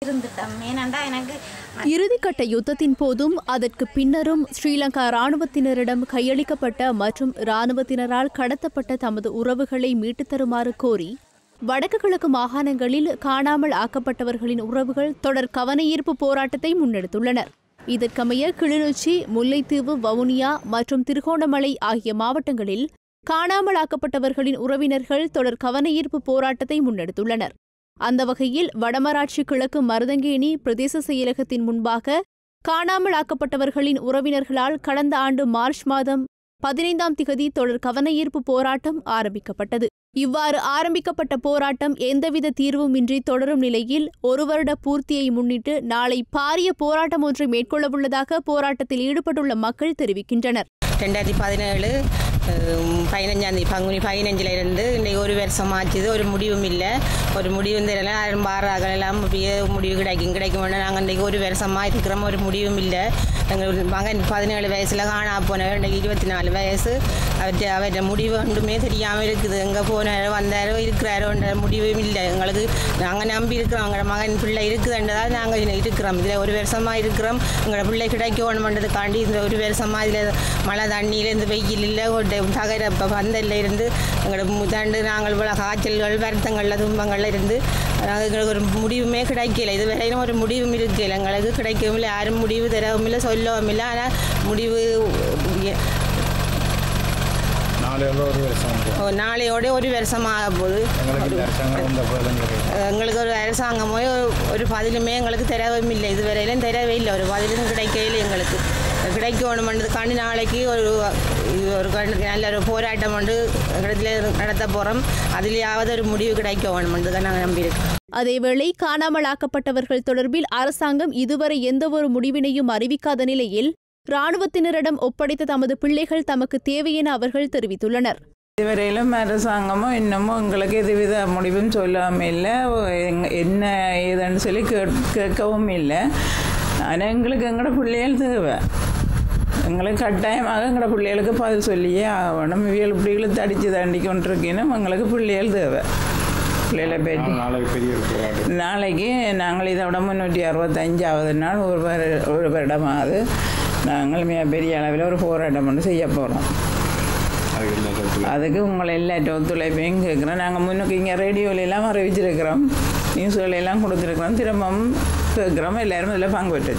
எனக்கு இறுதிக்கட்ட யுத்தத்தின் போதும் அதற்கு பின்னரும் ஸ்ரீலங்கா இராணுவத்தினரிடம் கையளிக்கப்பட்ட மற்றும் இராணுவத்தினரால் கடத்தப்பட்ட தமது உறவுகளை மீட்டுத் தருமாறு கோரி வடக்கு கிழக்கு மாகாணங்களில் காணாமல் ஆக்கப்பட்டவர்களின் உறவுகள் தொடர் கவனஈர்ப்பு போராட்டத்தை முன்னெடுத்துள்ளனர். இதற்கமைய கிளிநொச்சி முல்லைத்தீவு வவுனியா மற்றும் திருகோணமலை ஆகிய மாவட்டங்களில் காணாமல் ஆக்கப்பட்டவர்களின் உறவினர்கள் தொடர் கவனஈர்ப்பு போராட்டத்தை முன்னெடுத்துள்ளனர். அந்த வகையில் வடமராட்சி கிழக்கு மருதங்கேணி பிரதேச செயலகத்தின் முன்பாக காணாமல் ஆக்கப்பட்டவர்களின் உறவினர்களால் கடந்த ஆண்டு மார்ச் மாதம் பதினைந்தாம் திகதி தொடர் கவனஈர்ப்பு போராட்டம் ஆரம்பிக்கப்பட்டது. இவ்வாறு ஆரம்பிக்கப்பட்ட போராட்டம் எந்தவித தீர்வுமின்றி தொடரும் நிலையில் ஒரு வருட பூர்த்தியை முன்னிட்டு நாளை பாரிய போராட்டம் ஒன்றை மேற்கொள்ளவுள்ளதாக போராட்டத்தில் ஈடுபட்டுள்ள மக்கள் தெரிவிக்கின்றனர். ரெண்டாயிரத்தி பதினேழு பதினஞ்சாந்தேதி பங்குனி பதினஞ்சில் இருந்து இன்றைக்கு ஒரு வருஷம் ஆச்சுது ஒரு முடிவும் இல்லை ஒரு முடிவு தெரியல யாரும் பாராக்கள் எல்லாம் முடிவு கிடைக்கும் கிடைக்கும் நாங்கள் இன்றைக்கி ஒரு வருஷமாக இருக்கிறோம் ஒரு முடிவும் இல்லை எங்கள் மகன் பதினேழு வயசில் காணா போனவர் இன்றைக்கு இருபத்தி நாலு வயசு அவர்கிட்ட அவர்கிட்ட முடிவு ஒன்றுமே தெரியாமல் இருக்குது எங்கே போனாரோ வந்தாரோ இருக்கிறாரோன்ற முடிவும் இல்லை எங்களுக்கு நாங்கள் நம்பி இருக்கிறோம் எங்களோட மகன் பிள்ளை இருக்குதுன்றதால் நாங்கள் இருக்கிறோம் இதில் ஒரு வருஷமாக இருக்கிறோம் எங்களோட பிள்ளை கிடைக்கணுமன்றதுக்காண்டி இந்த ஒரு வருஷமாக இதில் மழை தண்ணியில் இந்த வெயில் இல்லை ஒரு தகர பந்தல்ல இருந்து எங்களோட முதாண்டு நாங்கள் இவ்வளோ காய்ச்சல்கள் வருத்தங்களில் துன்பங்களில் இருந்து எங்களுக்கு ஒரு முடிவுமே கிடைக்கல. இது வரையிலும் ஒரு முடிவும் இருக்கல. எங்களுக்கு கிடைக்கவும் இல்லை யாரும் முடிவு தரவும் இல்லை சொல்லவும் இல்லை ஆனால் முடிவு நாளையோட ஒரு வருஷம் வருஷமாக போகுது. எங்களுக்கு ஒரு அரசாங்கமோ ஒரு பதிலுமே எங்களுக்கு தரவும் இல்லை இதுவரையிலும் தரவே இல்லை. ஒரு பதிலும் கிடைக்கல எங்களுக்கு. கிடைக்கணுமன்றதுக்காண்டி நாளைக்கு ஒரு ஒரு நல்ல ஒரு போராட்டம் ஒன்று இடத்துல நடத்த போகிறோம் அதுலேயாவது ஒரு முடிவு கிடைக்கணுமன்றதுக்காக நாங்கள் நம்பியிருக்கோம். அதேவேளை காணாமல் ஆக்கப்பட்டவர்கள் தொடர்பில் அரசாங்கம் இதுவரை எந்தவொரு முடிவினையும் அறிவிக்காத நிலையில் இராணுவத்தினரிடம் ஒப்படைத்த தமது பிள்ளைகள் தமக்கு தேவை என அவர்கள் தெரிவித்துள்ளனர். இதுவரையிலும் அரசாங்கமும் இன்னமும் எங்களுக்கு எதுவித முடிவும் சொல்லாமல் இல்லை. என்ன ஏதுன்னு சொல்லி கேட் கேட்கவும் இல்லை. ஆனால் எங்களுக்கு எங்களோட பிள்ளைகள் தேவை. எங்களுக்கு கட்டாயமாக எங்களோட பிள்ளைகளுக்கு பதில் சொல்லியே ஆகணும். இவியல் இழுத்து அடித்து தாண்டி கொண்டிருக்கணும் எங்களுக்கு பிள்ளைகள் தேவை. பிள்ளைகளை பற்றி. நாளைக்கு பெரிய நாளைக்கு நாங்கள் இதோட முந்நூற்றி அறுபத்தஞ்சாவது நாள் ஒரு ஒரு வருடமாவது நாங்கள் மிகப்பெரிய அளவில் ஒரு போராட்டம் ஒன்று செய்ய போகிறோம் அதுக்கு உங்களை எல்லாட்ட ஒத்துழைப்பையும் கேட்குறோம். நாங்கள் முன்னுக்கு இங்கே ரேடியோலெல்லாம் அறிவிச்சிருக்கிறோம் நியூஸ்களெல்லாம் கொடுத்துருக்குறோம். திரும்பவும் கேட்குறோம். எல்லாரும் இதில் பங்கு பெற்று